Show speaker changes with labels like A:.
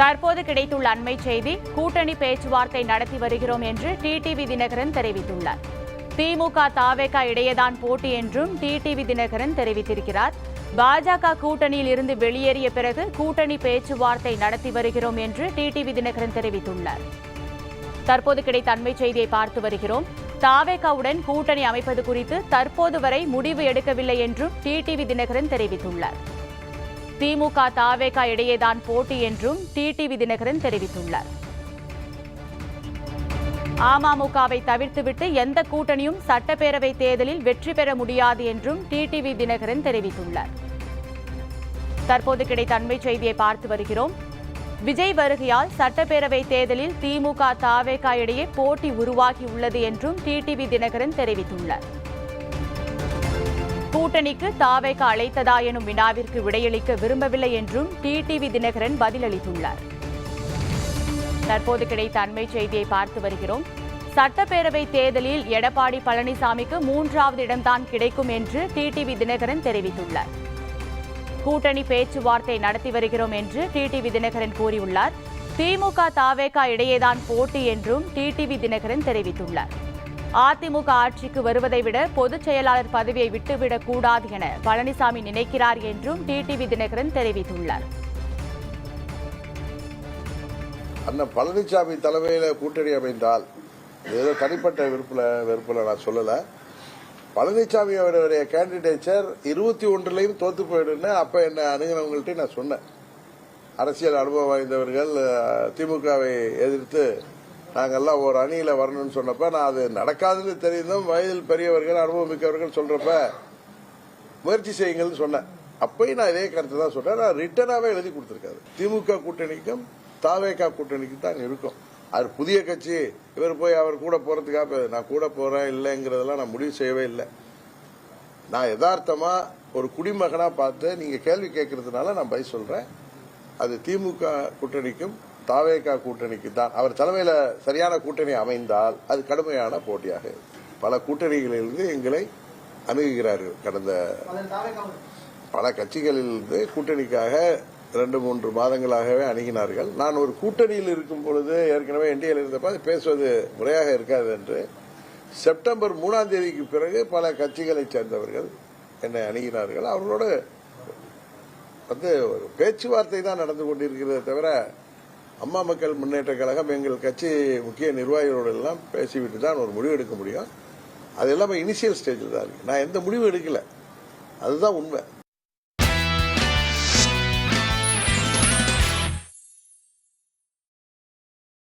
A: தற்போது கிடைத்துள்ள அண்மை செய்தி கூட்டணி பேச்சுவார்த்தை நடத்தி வருகிறோம் என்று டிடிவி தினகரன் தெரிவித்துள்ளார். திமுக தாவேக இடையேதான் போட்டி என்றும் டிடிவி தினகரன் தெரிவித்திருக்கிறார். பாஜக கூட்டணியில் இருந்து வெளியேறிய பிறகு கூட்டணி பேச்சுவார்த்தை நடத்தி வருகிறோம் என்று டிடிவி தினகரன் தெரிவித்துள்ளார். தற்போது கிடைத்த அண்மை செய்தியை பார்த்து வருகிறோம். தாவேகாவுடன் கூட்டணி அமைப்பது குறித்து தற்போது வரை முடிவு எடுக்கவில்லை என்றும் டிடிவி தினகரன் தெரிவித்துள்ளார். திமுக தாவேகா இடையேதான் போட்டி என்றும் டிடிவி தினகரன் தெரிவித்துள்ளார். அமமுகவை தவிர்த்துவிட்டு எந்த கூட்டணியும் சட்டப்பேரவை தேர்தலில் வெற்றி பெற முடியாது என்றும் டிடிவி தினகரன் தெரிவித்துள்ளார். தற்போது கிடைத்த அண்மை செய்தியை பார்த்து வருகிறோம். விஜய் வருகையால் சட்டப்பேரவை தேர்தலில் திமுக தாவேகா இடையே போட்டி உருவாகி உள்ளது என்றும் டிடிவி தினகரன் தெரிவித்துள்ளார். கூட்டணிக்கு தாவேகா அழைத்ததா எனும் வினாவிற்கு விடையளிக்க விரும்பவில்லை என்றும் டிடிவி தினகரன் பதிலளித்துள்ளார். தற்போது கிடைத்த அண்மை செய்தியை பார்த்து வருகிறோம். சட்டப்பேரவை தேர்தலில் எடப்பாடி பழனிசாமிக்கு மூன்றாவது இடம்தான் கிடைக்கும் என்று டிடிவி தினகரன் தெரிவித்துள்ளார். கூட்டணி பேச்சுவார்த்தை நடத்தி வருகிறோம் என்று டிடிவி தினகரன் கூறியுள்ளார். திமுக தாவேகா இடையேதான் போட்டி என்றும் டிடிவி தினகரன் தெரிவித்துள்ளார். அதிமுக ஆட்சிக்கு வருவதை விட பொதுச் செயலாளர் பதவியை விட்டுவிடக் கூடாது என பழனிசாமி நினைக்கிறார் என்றும் டிடிவி தினகரன் தெரிவித்துள்ளார்.
B: அண்ணன் பழனிசாமி தலைமையில் கூட்டணி அமைந்தால் ஏதோ தனிப்பட்ட விருப்பில் வெறுப்பில் நான் சொல்லலை. பழனிசாமி அவருடைய கேண்டிடேச்சர் இருபத்தி ஒன்றுலையும் தோத்து போயிடுன்னு அப்போ என்ன அணுகினவங்கள்ட்ட நான் சொன்னேன். அரசியல் அனுபவம் வாய்ந்தவர்கள் திமுகவை எதிர்த்து நாங்கெல்லாம் ஒரு அணியில் வரணும்னு சொன்னப்ப நான் அது நடக்காதுன்னு தெரிந்தும் வயதில் பெரியவர்கள் அனுபவம் மிக்கவர்கள் சொல்றப்ப முயற்சி செய்யுங்கள்னு சொன்னேன். அப்பயும் நான் இதே கருத்து தான் சொல்றேன். நான் ரிட்டனாவே எழுதி கொடுத்துருக்காரு. திமுக கூட்டணிக்கும் தாவேகா கூட்டணிக்கும் தான் இருக்கும். அது புதிய கட்சி இவர் போய் அவர் கூட போறதுக்காக நான் கூட போறேன் இல்லைங்கிறதெல்லாம் நான் முடிவு செய்யவே இல்லை. நான் யதார்த்தமா ஒரு குடிமகனா பார்த்து நீங்க கேள்வி கேட்கறதுனால நான் பதில் சொல்றேன். அது திமுக கூட்டணிக்கும் தாவேகா கூட்டணிக்கு தான். அவர் தலைமையில் சரியான கூட்டணி அமைந்தால் அது கடுமையான போட்டியாக பல கூட்டணிகளிலிருந்து எங்களை அணுகுகிறார்கள். கடந்த பல கட்சிகளிலிருந்து கூட்டணிக்காக ரெண்டு மூன்று மாதங்களாகவே அணுகினார்கள். நான் ஒரு கூட்டணியில் இருக்கும் பொழுது ஏற்கனவே என்டிஏல இருந்தப்ப அது பேசுவது முறையாக இருக்காது என்று. செப்டம்பர் மூணாம் தேதிக்கு பிறகு பல கட்சிகளைச் சேர்ந்தவர்கள் என்னை அணுகினார்கள். அவர்களோடு வந்து ஒரு பேச்சுவார்த்தை தான் நடந்து கொண்டிருக்கிறதே தவிர அம்மா மக்கள் முன்னேற்ற கழகம் எங்கள் கட்சி முக்கிய நிர்வாகிகளோடு எல்லாம் பேசிவிட்டு தான் ஒரு முடிவு எடுக்க முடியும். அது எல்லாமே இனிஷியல் ஸ்டேஜில் தான் இருக்கு. நான் எந்த முடிவும் எடுக்கல. அதுதான் உண்மை.